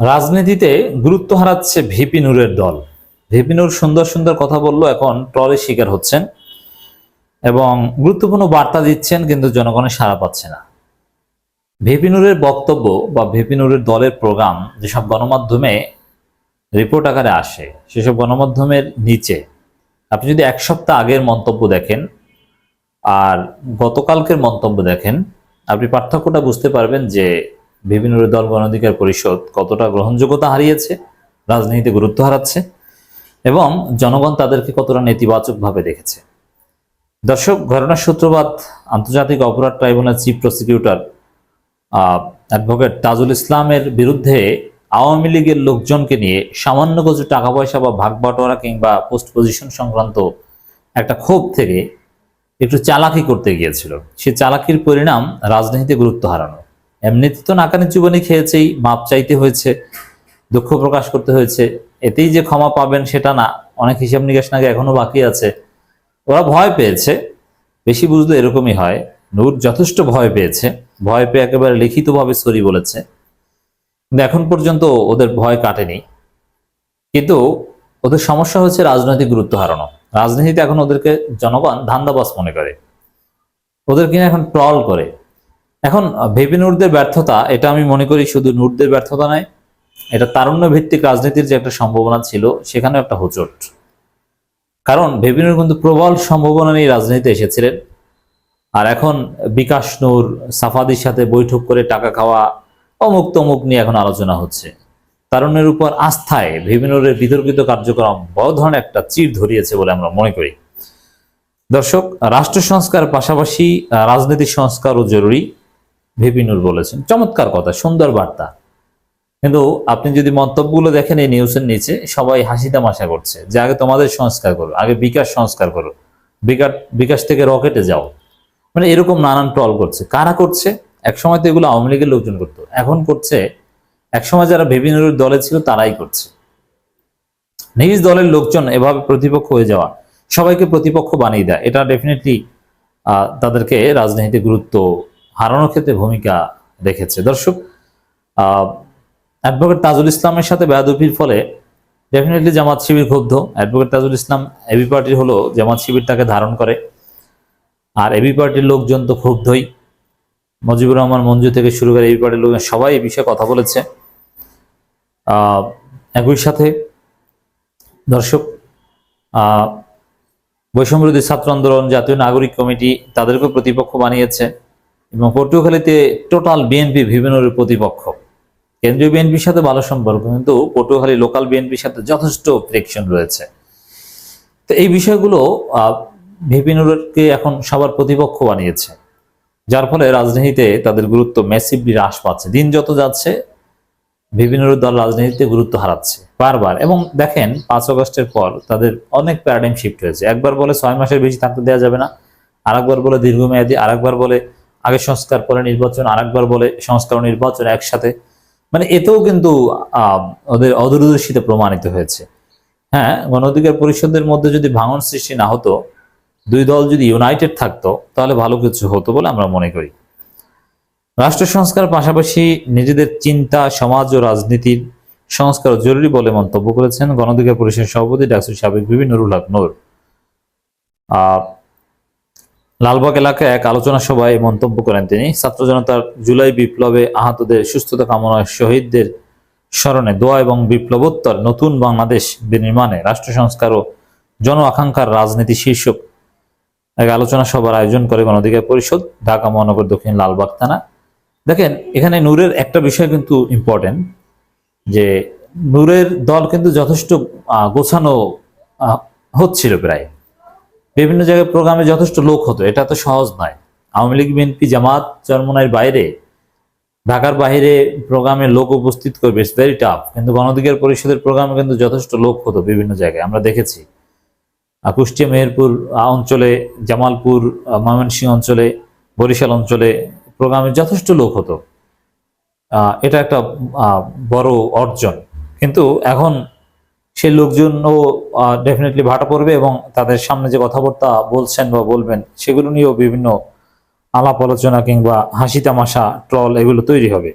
রাজনীতিতে গুরুত্ব হারাচ্ছে ভিপি নূরের দল। ভিপি নূর সুন্দর সুন্দর কথা বলল এখন ট্রলের শিকার হচ্ছেন এবং গুরুত্বপূর্ণ বার্তা দিচ্ছেন কিন্তু জনগণের সাড়া পাচ্ছে না। ভিপি নূরের বক্তব্য বা ভিপি নূরের দলের প্রোগ্রাম যেসব গণমাধ্যমে রিপোর্ট আকারে আসে, সেসব গণমাধ্যমের নিচে। আপনি যদি এক সপ্তাহ আগের মন্তব্য দেখেন আর গতকালকের মন্তব্য দেখেন, আপনি পার্থক্যটা বুঝতে পারবেন যে বিভিন্ন দল গণ অধিকার পরিষদ কতটা গ্রহণযোগ্যতা হারিয়েছে, রাজনীতিতে গুরুত্ব হারাচ্ছে এবং জনগণ তাদেরকে কতটা নেতিবাচকভাবে দেখেছে। দর্শক, ঘটনার সূত্রপাত, আন্তর্জাতিক অপরাধ tribunal chief prosecutor advocate Tajul ইসলামের বিরুদ্ধে আওয়ামী লীগের লোকজনকে নিয়ে সামান্য কিছু টাকা পয়সা বা ভাগ বাটোয়ারা কিংবা পোস্ট পজিশন সংক্রান্ত একটা ক্ষোভ থেকে একটু চালাকি করতে গিয়েছিল। সে চালাকির পরিণাম রাজনীতিতে গুরুত্ব হারানো। এমনিতে তো নাকানি চুবানি খেয়েছেই, মাপ চাইতে হয়েছে, দুঃখ প্রকাশ করতে হয়েছে, এতেই যে ক্ষমা পাবেন সেটা না, অনেক হিসাব নিকাশ নাকি এখনও বাকি আছে। ওরা ভয় পেয়েছে, বেশি বুঝলে এরকমই হয়, নূর যথেষ্ট ভয় পেয়েছে, ভয় পেয়ে একেবারে লিখিতভাবে সরি বলেছে। কিন্তু এখন পর্যন্ত ওদের ভয় কাটেনি। কিন্তু ওদের সমস্যা হচ্ছে রাজনৈতিক গুরুত্ব হারানো। রাজনীতিতে এখন ওদেরকে জনগণ ধান্দাবাস মনে করে। ওদের কিনা এখন ট্রল করে। এখন ভেপি নূরদের ব্যর্থতা, এটা আমি মনে করি শুধু নূরদের ব্যর্থতা নয়, এটা তারুণ্য ভিত্তিক রাজনীতির যে একটা সম্ভাবনা ছিল, সেখানেও একটা হোচট। কারণ ভেপি নূর কিন্তু প্রবল সম্ভাবনা নিয়ে রাজনীতিতে এসেছিলেন। আর এখন, বিকাশ নূর, সাফাদির সাথে বৈঠক করে টাকা খাওয়া অমুক তমুক নিয়ে এখন আলোচনা হচ্ছে। তারুণ্যের উপর আস্থায় বিভিন্নরের বিতর্কিত কার্যক্রম বড় ধরনের একটা চির ধরিয়েছে বলে আমরা মনে করি। দর্শক, রাষ্ট্র সংস্কার পাশাপাশি রাজনৈতিক সংস্কারও জরুরি। ভিপিনুর বলেছেন, চমৎকার কথা, সুন্দর বার্তা। কিন্তু আপনি যদি মন্তব্যগুলো দেখেন এই নিউজের নিচে, সবাই হাসি তামাশা করছে যে আগে তোমাদের সংস্কার করো, আগে বিকাশ সংস্কার করো, বিকাশ বিকাশ থেকে রকেটে যাও। মানে এরকম নানান টল করছে। কারা করছে? এক সময় তো এগুলো আওয়ামী লীগের লোকজন করতো। এখন করছে, একসময় যারা বিভিন্ন দলে ছিল তারাই করছে। নিজ দলের লোকজন এভাবে প্রতিপক্ষ হয়ে যাওয়া, সবাইকে প্রতিপক্ষ বানিয়ে দেয়, এটা ডেফিনেটলি তাদেরকে রাজনীতিতে গুরুত্ব হারানোর ক্ষেত্রে ভূমিকা রেখেছে। দর্শক অ্যাডভোকেট তাজুল ইসলামের সাথে বেয়াদুপির ফলে ডেফিনেটলি জামাত শিবির ক্ষুব্ধ। অ্যাডভোকেট তাজুল ইসলাম এবি পার্টির হলো জামাত শিবির তাকে ধারণ করে। আর এবি পার্টির লোকজন তো ক্ষুব্ধই। মুজিবুর রহমান মঞ্জু থেকে শুরু করে এবি পার্টির লোকজন সবাই এই বিষয়ে কথা বলেছে। একই সাথে দর্শক আহ, বৈষম্যবিরোধী ছাত্র আন্দোলন জাতীয় নাগরিক কমিটি তাদেরকেও প্রতিপক্ষ বানিয়েছে। এবং পটুয়াখালীতে টোটাল বিএনপি বিভিন্ন প্রতিপক্ষ। কেন্দ্রীয় বিএনপির সাথে ভালো সম্পর্ক, কিন্তু পটুয়াখালী লোকাল বিএনপির সাথে যথেষ্ট ফ্রিকশন রয়েছে। তো এই বিষয়গুলো ভিপিনুরকে এখন সবার প্রতিপক্ষ বানিয়েছে। যার ফলে রাজনীতিতে তাদের গুরুত্ব ম্যাসিভলি হ্রাস পাচ্ছে। দিন যত যাচ্ছে বিভিন্ন দল রাজনীতিতে গুরুত্ব হারাচ্ছে। বারবার। এবং দেখেন, পাঁচ আগস্টের পর তাদের অনেক প্যারাডাইম শিফট হয়েছে। একবার বলে ছয় মাসের বেশি থাকতে দেওয়া যাবে না, আরেকবার বলে দীর্ঘমেয়াদী, আরেকবার বলে আগে সংস্কার পরে নির্বাচন আরেকবার বলে সংস্কার নির্বাচন একসাথে। মানে এতেও কিন্তু ওদের অদূরদর্শিতা প্রমাণিত হয়েছে। হ্যাঁ গণ অধিকার পরিষদের মধ্যে যদি ভাঙন সৃষ্টি না হতো দুই দল যদি ইউনাইটেড থাকতো তাহলে ভালো কিছু হতো বলে আমরা মনে করি। রাষ্ট্র সংস্কার পাশাপাশি নিজেদের চিন্তা সমাজ ও রাজনীতির সংস্কার জরুরি বলে মন্তব্য করেছেন গণঅধিকার পরিষদের সভাপতি ডাক্তার সাবেক বিভিন্ন নুরুল হক আহ, লালবাগ এলাকায় এক আলোচনা সভায় মন্তব্য করেন তিনি। ছাত্র জনতার জুলাই বিপ্লবে আহতদের সুস্থতা কামনায় শহীদদের স্মরণে দোয়া এবং বিপ্লবোত্তর নতুন বাংলাদেশ বিনির্মাণে রাষ্ট্র সংস্কার ও জন আকাঙ্ক্ষার রাজনীতি শীর্ষক এক আলোচনা সভার আয়োজন করে গণঅধিকার পরিষদ, ঢাকা মহানগর দক্ষিণ লালবাগ থানা। দেখেন, এখানে নূরের একটা বিষয় কিন্তু ইম্পর্টেন্ট যে নূরের দল কিন্তু যথেষ্ট গোছানো হচ্ছিল প্রায়। বিভিন্ন জায়গায় প্রোগ্রামে যথেষ্ট লোক হতো, এটা তো সহজ নয়। আওয়ামী লীগ বিএনপি জামাত চরমনার বাইরে, ঢাকার বাইরে প্রোগ্রামে লোক উপস্থিত করবে ইটস ভেরি টাফ কিন্তু গণঅধিকার পরিষদের প্রোগ্রামে কিন্তু যথেষ্ট লোক হতো বিভিন্ন জায়গায়, আমরা দেখেছি। কুষ্টিয়া মেহেরপুর অঞ্চলে, জামালপুর ময়মনসিংহ অঞ্চলে, বরিশাল অঞ্চলে প্রোগ্রামে যথেষ্ট লোক হতো। এটা একটা বড় অর্জন। কিন্তু এখন সেই লোকজনও ডেফিনেটলি ভাটা পড়বে এবং তাদের সামনে যে কথাবার্তা বলছেন বা বলবেন, সেগুলো নিয়েও বিভিন্ন আলাপ আলোচনা কিংবা হাসি তামাশা, ট্রল এগুলো তৈরি হবে।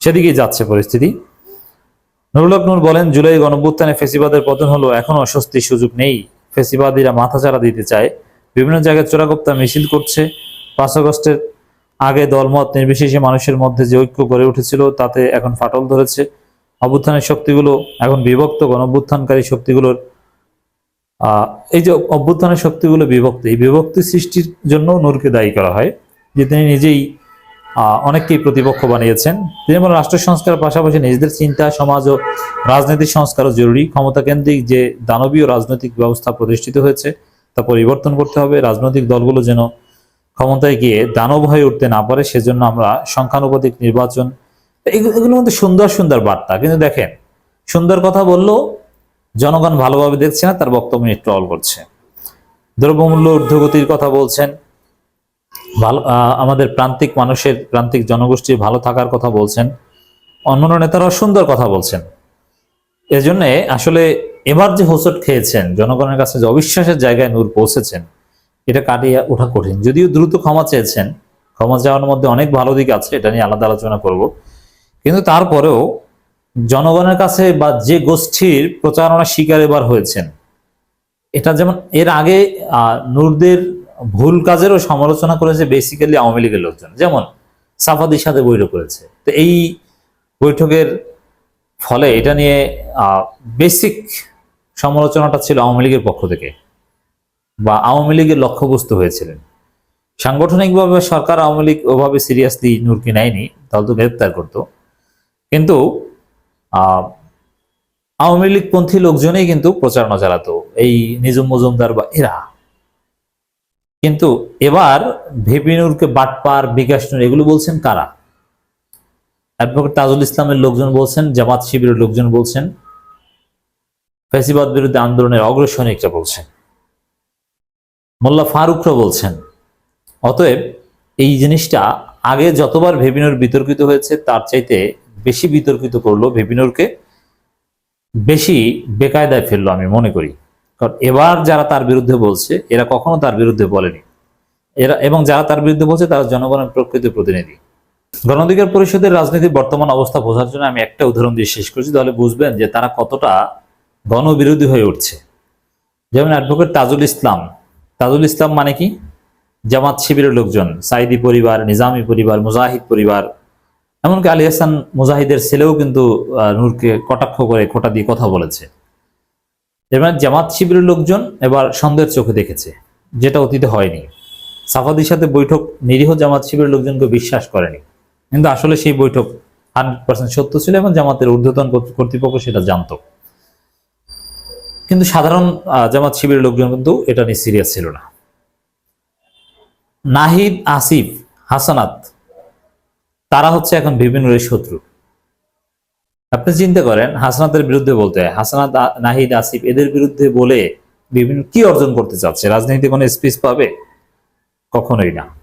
সেদিকেই যাচ্ছে পরিস্থিতি। নুরুল নূর বলেন, জুলাই গণভ্যুত্থানে ফেসিবাদের পতন হলো, এখনও অস্বস্তির সুযোগ নেই। ফেসিবাদীরা মাথাচাড়া দিতে চায়। বিভিন্ন জায়গায় চোরাগোপ্তা মিছিল করছে। পাঁচ আগস্টের আগে দলমত নির্বিশেষে মানুষের মধ্যে যে ঐক্য গড়ে উঠেছিল, তাতে এখন ফাটল ধরেছে। অভ্যুত্থানের শক্তিগুলো এখন বিভক্ত গণভ্যুত্থানকারী শক্তিগুলোর আহ, এই যে অভ্যুত্থানের শক্তিগুলো বিভক্ত এই বিভক্তি সৃষ্টির জন্য নূরকে দায়ী করা হয় যে তিনি নিজেই অনেককেই প্রতিপক্ষ বানিয়েছেন। তিনি বলেন রাষ্ট্র সংস্কারের পাশাপাশি নিজেদের চিন্তা সমাজ ও রাজনৈতিক সংস্কারও জরুরি। ক্ষমতা কেন্দ্রিক যে দানবীয় রাজনৈতিক ব্যবস্থা প্রতিষ্ঠিত হয়েছে তা পরিবর্তন করতে হবে। রাজনৈতিক দলগুলো যেন ক্ষমতায় গিয়ে দানব হয়ে উঠতে না পারে সেজন্য আমরা সংখ্যানুপাতিক নির্বাচন এগুলো মধ্যে সুন্দর সুন্দর বার্তা। কিন্তু দেখেন, সুন্দর কথা বললেও জনগণ ভালোভাবে দেখছে না, তার বক্তব্য নিয়ে ট্রল করছে। দ্রব্যমূল্য ঊর্ধ্বগতির কথা বলছেন। ভালো আমাদের প্রান্তিক মানুষের, প্রান্তিক জনগোষ্ঠীর ভালো থাকার কথা বলছেন। অন্যান্য নেতারাও সুন্দর কথা বলছেন। এজন্য আসলে এবার যে হোসট খেয়েছেন, জনগণের কাছে যে অবিশ্বাসের জায়গায় নূর পৌঁছেছেন, এটা কাটিয়ে ওঠা কঠিন। যদিও দ্রুত ক্ষমা চেয়েছেন, ক্ষমা চাওয়ার মধ্যে অনেক ভালো দিক আছে, এটা নিয়ে আলাদা আলোচনা করব। কিন্তু তারপরেও জনগণের কাছে বা যে গোষ্ঠীর প্রচারণা শিকার এবার হয়েছেন, এটা যেমন এর আগে নূরদের ভুল কাজেরও সমালোচনা করেছে বেসিক্যালি আওয়ামী লীগের লোকজন। যেমন সাফাদির সাথে বৈঠক করেছে। তো এই বৈঠকের ফলে এটা নিয়ে বেসিক সমালোচনাটা ছিল আওয়ামী লীগের পক্ষ থেকে বা আওয়ামী লীগের লক্ষ্যবস্তু হয়েছিলেন। সাংগঠনিকভাবে সরকার আওয়ামী লীগ ওভাবে সিরিয়াসলি নূরকে নেয়নি তাহলে তো গ্রেপ্তার করতো। কিন্তু আওয়ামী লীগপন্থী লোকজনেই কিন্তু প্রচারণা চালাতো এই নিজুম মজুমদার বা এরা। কিন্তু এবার ভেপিনুরকে বাটপার, বিকাশ এগুলো বলছেন কারা? অ্যাডভোকেট তাজুল ইসলামের লোকজন বলছেন, জামাত শিবিরের লোকজন বলছেন ফেসিবাদ বিরুদ্ধে আন্দোলনের অগ্রসৈনিকরা বলছেন, মোল্লা ফারুকরা বলছেন। অতএব এই জিনিসটা আগে যতবার ভেবিনুর বিতর্কিত হয়েছে, তার চাইতে বেশি বিতর্কিত করল ভেবিনুরকে, বেশি বেকায়দায় ফেলল আমি মনে করি। কারণ এবার যারা তার বিরুদ্ধে বলছে, এরা কখনো তার বিরুদ্ধে বলেনি। এরা, এবং যারা তার বিরুদ্ধে বলছে, তারা জনগণের প্রকৃত প্রতিনিধি। গণঅধিকার পরিষদের রাজনীতির বর্তমান অবস্থা বোঝার জন্য আমি একটা উদাহরণ দিয়ে শেষ করছি, তাহলে বুঝবেন যে তারা কতটা গণবিরোধী হয়ে উঠছে। যেমন অ্যাডভোকেট তাজুল ইসলাম। তাজুল ইসলাম মানে কি? জামাত শিবিরের লোকজন, সাইদি পরিবার, নিজামী পরিবার, মুজাহিদ পরিবার এমনকি আলী হাসান মুজাহিদের ছেলেও কিন্তু নূরকে কটাক্ষ করে, খোটা দিয়ে কথা বলেছে। এবার জামাত শিবিরের লোকজন এবার সন্দেহের চোখে দেখেছে, যেটা অতীতে হয়নি। সাফাদির সাথে বৈঠক নিরীহ জামাত শিবিরের লোকজনকে বিশ্বাস করেনি। কিন্তু আসলে সেই বৈঠক হান্ড্রেড পার্সেন্ট সত্য ছিল এবং জামাতের ঊর্ধ্বতন কর্তৃপক্ষ সেটা জানত। কিন্তু সাধারণ জামাত শিবিরের লোকজন কিন্তু এটা নিয়ে সিরিয়াস ছিল না। নাহিদ আসিফ, হাসানাত তারা হচ্ছে এখন বিভিন্নের শত্রু। আপনি চিন্তা করেন, হাসনাতের বিরুদ্ধে বলতে, হাসানাত, নাহিদ, আসিফ, এদের বিরুদ্ধে বলে বিভিন্ন কি অর্জন করতে চাচ্ছে? রাজনীতি কোনো স্পিচ পাবে? কখনোই না।